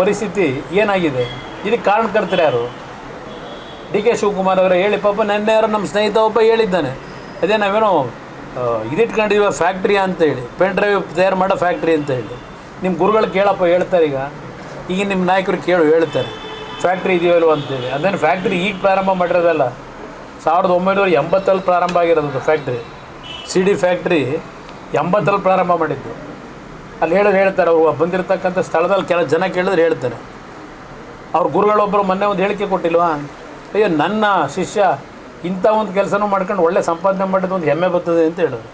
ಪರಿಸ್ಥಿತಿ ಏನಾಗಿದೆ? ಇದಕ್ಕೆ ಕಾರಣಕರ್ತರು ಯಾರು? ಡಿ ಕೆ ಶಿವಕುಮಾರ್ ಅವರೇ ಹೇಳಿ, ಪಾಪ ನೆನ್ನೆ ಯಾರೋ ನಮ್ಮ ಸ್ನೇಹಿತ ಒಬ್ಬ ಹೇಳಿದ್ದಾನೆ. ಅದೇ ನಾವೇನೋ ಇದಿಟ್ಕೊಂಡಿದ್ದೀವ ಫ್ಯಾಕ್ಟ್ರಿ ಅಂತ ಹೇಳಿ, ಪೆನ್ ಡ್ರೈವ್ ತಯಾರು ಮಾಡೋ ಫ್ಯಾಕ್ಟ್ರಿ ಅಂತ ಹೇಳಿ. ನಿಮ್ಮ ಗುರುಗಳು ಕೇಳಪ್ಪ, ಹೇಳ್ತಾರೆ ಈಗ. ಈಗ ನಿಮ್ಮ ನಾಯಕರು ಕೇಳು, ಹೇಳ್ತಾರೆ. ಫ್ಯಾಕ್ಟ್ರಿ ಇದೆಯಲ್ವ ಅಂತೇಳಿ ಅದೇನು ಫ್ಯಾಕ್ಟ್ರಿ ಈಗ ಪ್ರಾರಂಭ ಮಾಡಿರೋದಲ್ಲ? ಸಾವಿರದ ಒಂಬೈನೂರ ಎಂಬತ್ತಲ್ಲಿ ಪ್ರಾರಂಭ ಆಗಿರೋದು ಫ್ಯಾಕ್ಟ್ರಿ. ಸಿ ಡಿ ಫ್ಯಾಕ್ಟ್ರಿ ಎಂಬತ್ತರಲ್ಲಿ ಪ್ರಾರಂಭ ಮಾಡಿದ್ದು. ಅಲ್ಲಿ ಹೇಳಿದ್ರೆ ಹೇಳ್ತಾರೆ, ಅವರು ಬಂದಿರತಕ್ಕಂಥ ಸ್ಥಳದಲ್ಲಿ ಕೆಲ ಜನ ಕೇಳಿದ್ರೆ ಹೇಳ್ತಾರೆ. ಅವ್ರ ಗುರುಗಳೊಬ್ಬರು ಮೊನ್ನೆ ಒಂದು ಹೇಳಿಕೆ ಕೊಟ್ಟಿಲ್ವಾ? ಅಯ್ಯೋ, ನನ್ನ ಶಿಷ್ಯ ಇಂಥ ಒಂದು ಕೆಲಸನೂ ಮಾಡ್ಕೊಂಡು ಒಳ್ಳೆ ಸಂಪಾದನೆ ಮಾಡಿದ ಒಂದು ಹೆಮ್ಮೆ ಬರ್ತದೆ ಅಂತ ಹೇಳಿದ್ರು.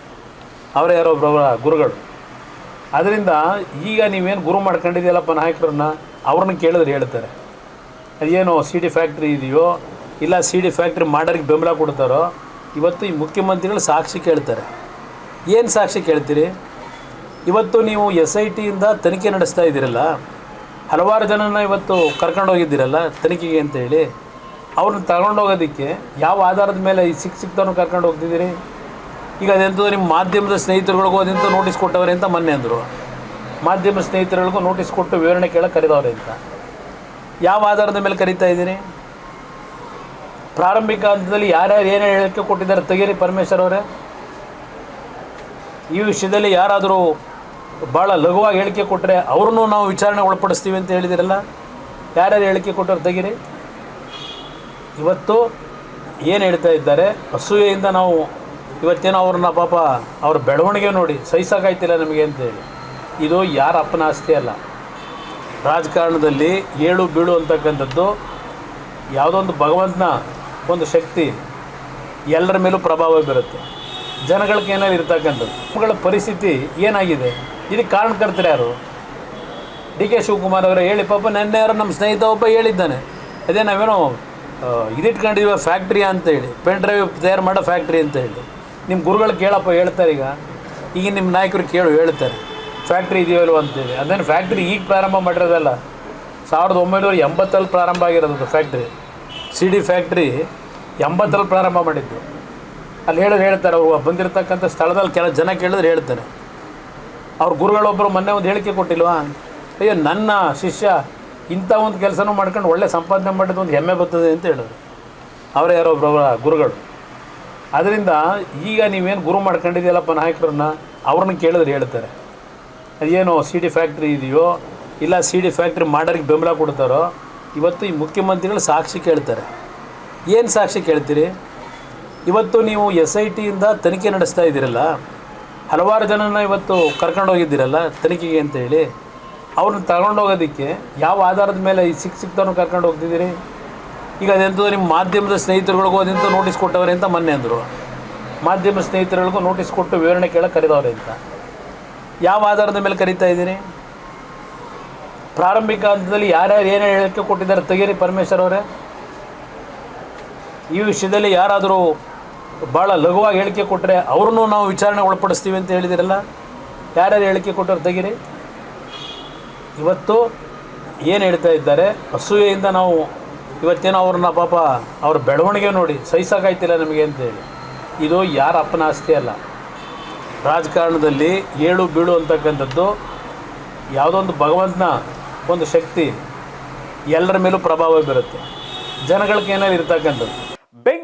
ಅವರೇ ಯಾರೋ ಒಬ್ಬರವರ ಗುರುಗಳು. ಅದರಿಂದ ಈಗ ನೀವೇನು ಗುರು ಮಾಡ್ಕೊಂಡಿದ್ದೀಯಲ್ಲಪ್ಪ ನಾಯಕರನ್ನ? ಅವ್ರನ್ನ ಕೇಳಿದ್ರೆ ಹೇಳ್ತಾರೆ. ಅದೇನೋ ಸಿ ಡಿ ಫ್ಯಾಕ್ಟ್ರಿ ಇದೆಯೋ, ಇಲ್ಲ ಸಿ ಡಿ ಫ್ಯಾಕ್ಟ್ರಿ ಮಾಡೋರಿಗೆ ಬೆಂಬಲ ಕೊಡ್ತಾರೋ, ಇವತ್ತು ಈ ಮುಖ್ಯಮಂತ್ರಿಗಳು ಸಾಕ್ಷಿ ಕೇಳ್ತಾರೆ. ಏನು ಸಾಕ್ಷಿ ಕೇಳ್ತೀರಿ? ಇವತ್ತು ನೀವು ಎಸ್ ಐ ಟಿಯಿಂದ ತನಿಖೆ ನಡೆಸ್ತಾ ಇದ್ದೀರಲ್ಲ, ಹಲವಾರು ಜನನ ಇವತ್ತು ಕರ್ಕೊಂಡು ಹೋಗಿದ್ದೀರಲ್ಲ ತನಿಖೆಗೆ ಅಂತೇಳಿ ಅವ್ರನ್ನ ತಗೊಂಡೋಗೋದಕ್ಕೆ ಯಾವ ಆಧಾರದ ಮೇಲೆ ಈ ಸಿಕ್ಕ ಸಿಕ್ತವ್ರನ್ನ ಕರ್ಕೊಂಡು ಹೋಗ್ತಿದ್ದೀರಿ? ಈಗ ಅದೆಂತೂ ನಿಮ್ಮ ಮಾಧ್ಯಮದ ಸ್ನೇಹಿತರುಗಳಿಗೂ ಅದಂತೂ ನೋಟಿಸ್ ಕೊಟ್ಟವ್ರೆ ಅಂತ ಮೊನ್ನೆ ಅಂದರು. ಮಾಧ್ಯಮ ಸ್ನೇಹಿತರುಗಳಿಗೂ ನೋಟಿಸ್ ಕೊಟ್ಟು ವಿವರಣೆ ಕೇಳ ಕರೆದವ್ರೆ ಅಂತ. ಯಾವ ಆಧಾರದ ಮೇಲೆ ಕರೀತಾ ಇದ್ದೀರಿ? ಪ್ರಾರಂಭಿಕ ಹಂತದಲ್ಲಿ ಯಾರ್ಯಾರು ಏನೇ ಹೇಳಿಕೆ ಕೊಟ್ಟಿದ್ದಾರೆ, ತೆಗೀರಿ ಪರಮೇಶ್ವರ್ ಅವರೇ. ಈ ವಿಷಯದಲ್ಲಿ ಯಾರಾದರೂ ಭಾಳ ಲಘುವಾಗಿ ಹೇಳಿಕೆ ಕೊಟ್ಟರೆ ಅವ್ರನ್ನೂ ನಾವು ವಿಚಾರಣೆ ಒಳಪಡಿಸ್ತೀವಿ ಅಂತ ಹೇಳಿದಿರಲ್ಲ? ಯಾರ್ಯಾರು ಹೇಳಿಕೆ ಕೊಟ್ಟರು ತೆಗೀರಿ ಇವತ್ತು ಏನು ಹೇಳ್ತಾ ಇದ್ದಾರೆ? ಅಸೂಯೆಯಿಂದ ನಾವು ಇವತ್ತೇನೋ ಅವ್ರನ್ನ ಪಾಪ ಅವ್ರ ಬೆಳವಣಿಗೆ ನೋಡಿ ಸಹಿಸೋಕ್ಕಾಯ್ತಿಲ್ಲ ನಮಗೆ ಅಂತೇಳಿ ಇದು ಯಾರ ಅಪ್ಪನ ಆಸ್ತಿ ಅಲ್ಲ. ರಾಜಕಾರಣದಲ್ಲಿ ಏಳು ಬೀಳು ಅಂತಕ್ಕಂಥದ್ದು ಯಾವುದೋ ಒಂದು ಭಗವಂತನ ಒಂದು ಶಕ್ತಿ ಎಲ್ಲರ ಮೇಲೂ ಪ್ರಭಾವ ಬೀರುತ್ತೆ. ಜನಗಳಿಗೆ ಏನಾದ್ರು ಇರ್ತಕ್ಕಂಥದ್ದು. ಅವುಗಳ ಪರಿಸ್ಥಿತಿ ಏನಾಗಿದೆ? ಇದಕ್ಕೆ ಕಾರಣಕರ್ತರು ಯಾರು? ಡಿ ಕೆ ಶಿವಕುಮಾರ್ ಅವರೇ ಹೇಳಿ, ಪಾಪ ನೆನ್ನೆ ಯಾರೋ ನಮ್ಮ ಸ್ನೇಹಿತ ಒಬ್ಬ ಹೇಳಿದ್ದಾನೆ. ಅದೇ ನಾವೇನೋ ಇದಿಟ್ಕೊಂಡಿದ್ದೀವ ಫ್ಯಾಕ್ಟ್ರಿ ಅಂತ ಹೇಳಿ, ಪೆನ್ ಡ್ರೈವ್ ತಯಾರು ಮಾಡೋ ಫ್ಯಾಕ್ಟ್ರಿ ಅಂತ ಹೇಳಿ. ನಿಮ್ಮ ಗುರುಗಳು ಕೇಳಪ್ಪ, ಹೇಳ್ತಾರೆ ಈಗ. ಈಗ ನಿಮ್ಮ ನಾಯಕರು ಕೇಳು, ಹೇಳ್ತಾರೆ. ಫ್ಯಾಕ್ಟ್ರಿ ಇದೆಯಲ್ವ ಅಂತೇಳಿ ಅದೇನು ಫ್ಯಾಕ್ಟ್ರಿ ಈಗ ಪ್ರಾರಂಭ ಮಾಡಿರೋದಲ್ಲ? ಸಾವಿರದ ಒಂಬೈನೂರ ಎಂಬತ್ತಲ್ಲಿ ಪ್ರಾರಂಭ ಆಗಿರೋದು ಫ್ಯಾಕ್ಟ್ರಿ. ಸಿ ಡಿ ಫ್ಯಾಕ್ಟ್ರಿ ಎಂಬತ್ತರಲ್ಲಿ ಪ್ರಾರಂಭ ಮಾಡಿದ್ದು. ಅಲ್ಲಿ ಹೇಳೋದು ಹೇಳ್ತಾರೆ, ಅವರು ಬಂದಿರತಕ್ಕಂಥ ಸ್ಥಳದಲ್ಲಿ ಕೆಲ ಜನ ಕೇಳಿದ್ರೆ ಹೇಳ್ತಾರೆ. ಅವ್ರ ಗುರುಗಳೊಬ್ಬರು ಮೊನ್ನೆ ಒಂದು ಹೇಳಿಕೆ ಕೊಟ್ಟಿಲ್ವಾ? ಅಯ್ಯೋ, ನನ್ನ ಶಿಷ್ಯ ಇಂಥ ಒಂದು ಕೆಲಸನೂ ಮಾಡ್ಕೊಂಡು ಒಳ್ಳೆ ಸಂಪಾದನೆ ಮಾಡಿದ ಒಂದು ಹೆಮ್ಮೆ ಬರ್ತದೆ ಅಂತ ಹೇಳಿದ್ರು. ಅವರೇ ಯಾರೋ ಒಬ್ಬರವರ ಗುರುಗಳು. ಅದರಿಂದ ಈಗ ನೀವೇನು ಗುರು ಮಾಡ್ಕೊಂಡಿದ್ದೀಯಲ್ಲಪ್ಪ ನಾಯಕರನ್ನ? ಅವ್ರನ್ನ ಕೇಳಿದ್ರೆ ಹೇಳ್ತಾರೆ. ಅದೇನೋ ಸಿ ಡಿ ಫ್ಯಾಕ್ಟ್ರಿ ಇದೆಯೋ, ಇಲ್ಲ ಸಿ ಡಿ ಫ್ಯಾಕ್ಟ್ರಿ ಮಾಡೋರಿಗೆ ಬೆಂಬಲ ಕೊಡ್ತಾರೋ, ಇವತ್ತು ಈ ಮುಖ್ಯಮಂತ್ರಿಗಳು ಸಾಕ್ಷಿ ಕೇಳ್ತಾರೆ. ಏನು ಸಾಕ್ಷಿ ಕೇಳ್ತೀರಿ? ಇವತ್ತು ನೀವು ಎಸ್ ಐ ಟಿಯಿಂದ ತನಿಖೆ ನಡೆಸ್ತಾ ಇದ್ದೀರಲ್ಲ ಹಲವಾರು ಜನನ ಇವತ್ತು ಕರ್ಕೊಂಡು ಹೋಗಿದ್ದೀರಲ್ಲ, ತನಿಖೆಗೆ ಅಂತೇಳಿ ಅವ್ರನ್ನ ತಗೊಂಡೋಗೋದಕ್ಕೆ ಯಾವ ಆಧಾರದ ಮೇಲೆ ಈ ಸಿಕ್ಕ ಸಿಕ್ತವ್ರನ್ನ ಕರ್ಕೊಂಡು ಹೋಗ್ತಿದ್ದೀರಿ? ಈಗ ಅದೆಂತೂ ನಿಮ್ಮ ಮಾಧ್ಯಮದ ಸ್ನೇಹಿತರುಗಳಿಗೂ ಅದಂತ ನೋಟಿಸ್ ಕೊಟ್ಟವ್ರೆ ಅಂತ ಮೊನ್ನೆ ಅಂದರು. ಮಾಧ್ಯಮ ಸ್ನೇಹಿತರುಗಳಿಗೂ ನೋಟಿಸ್ ಕೊಟ್ಟು ವಿವರಣೆ ಕೇಳಕ್ಕೆ ಕರೆದವ್ರೆ ಅಂತ. ಯಾವ ಆಧಾರದ ಮೇಲೆ ಕರೀತಾ ಇದ್ದೀರಿ? ಪ್ರಾರಂಭಿಕ ಹಂತದಲ್ಲಿ ಯಾರ್ಯಾರು ಏನೇ ಹೇಳಿಕೆ ಕೊಟ್ಟಿದ್ದಾರೆ, ತೆಗೀರಿ ಪರಮೇಶ್ವರ್ ಅವರೇ. ಈ ವಿಷಯದಲ್ಲಿ ಯಾರಾದರೂ ಭಾಳ ಲಘುವಾಗಿ ಹೇಳಿಕೆ ಕೊಟ್ಟರೆ ಅವ್ರನ್ನೂ ನಾವು ವಿಚಾರಣೆ ಒಳಪಡಿಸ್ತೀವಿ ಅಂತ ಹೇಳಿದಿರಲ್ಲ? ಯಾರ್ಯಾರು ಹೇಳಿಕೆ ಕೊಟ್ಟರು ತೆಗೀರಿ ಇವತ್ತು ಏನು ಹೇಳ್ತಾ ಇದ್ದಾರೆ? ಅಸೂಯೆಯಿಂದ ನಾವು ಇವತ್ತೇನೋ ಅವ್ರನ್ನ ಪಾಪ ಅವ್ರ ಬೆಳವಣಿಗೆ ನೋಡಿ ಸಹಿಸೋಕ್ಕಾಯ್ತಿಲ್ಲ ನಮಗೆ ಅಂತೇಳಿ ಇದು ಯಾರ ಅಪ್ಪನ ಆಸ್ತಿ ಅಲ್ಲ. ರಾಜಕಾರಣದಲ್ಲಿ ಏಳು ಬೀಳು ಅಂತಕ್ಕಂಥದ್ದು ಯಾವುದೋ ಒಂದು ಭಗವಂತನ ಒಂದು ಶಕ್ತಿ ಎಲ್ಲರ ಮೇಲೂ ಪ್ರಭಾವ ಬೀರುತ್ತೆ. ಜನಗಳಿಗೆ ಏನಾದ್ರು ಇರ್ತಕ್ಕಂಥದ್ದು.